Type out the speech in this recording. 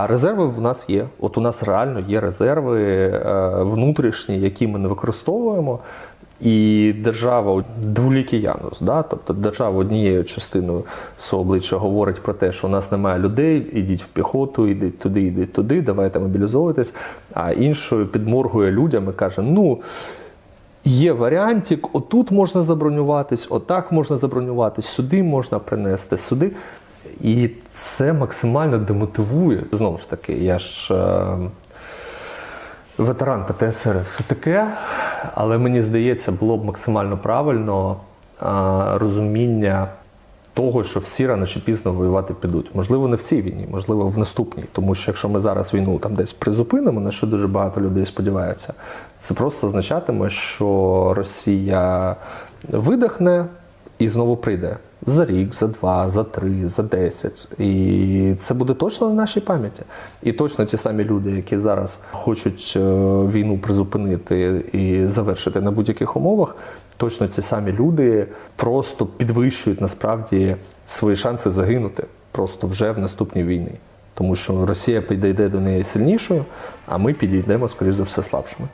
А резерви в нас є. От у нас реально є резерви е, внутрішні, які ми не використовуємо. І держава дволікий янус, да? тобто держава однією частиною свого обличчя говорить про те, що у нас немає людей, ідіть в піхоту, ідіть туди, ідіть туди, давайте мобілізовуватись. А іншою підморгує людям і каже: ну. Є варіантик, отут можна забронюватись, отак можна забронюватись, сюди можна принести, сюди. І це максимально демотивує. Знову ж таки, я ж е, ветеран ПТСР все таке, але мені здається, було б максимально правильно е, розуміння того, що всі рано чи пізно воювати підуть. Можливо, не в цій війні, можливо, в наступній. Тому що якщо ми зараз війну там десь призупинимо, на що дуже багато людей сподіваються, це просто означатиме, що Росія видихне і знову прийде за рік, за два, за три, за десять. І це буде точно на нашій пам'яті. І точно ті самі люди, які зараз хочуть е, війну призупинити і завершити на будь-яких умовах, точно ці самі люди просто підвищують насправді свої шанси загинути просто вже в наступній війні. Тому що Росія підійде до неї сильнішою, а ми підійдемо, скоріш за все, слабшими.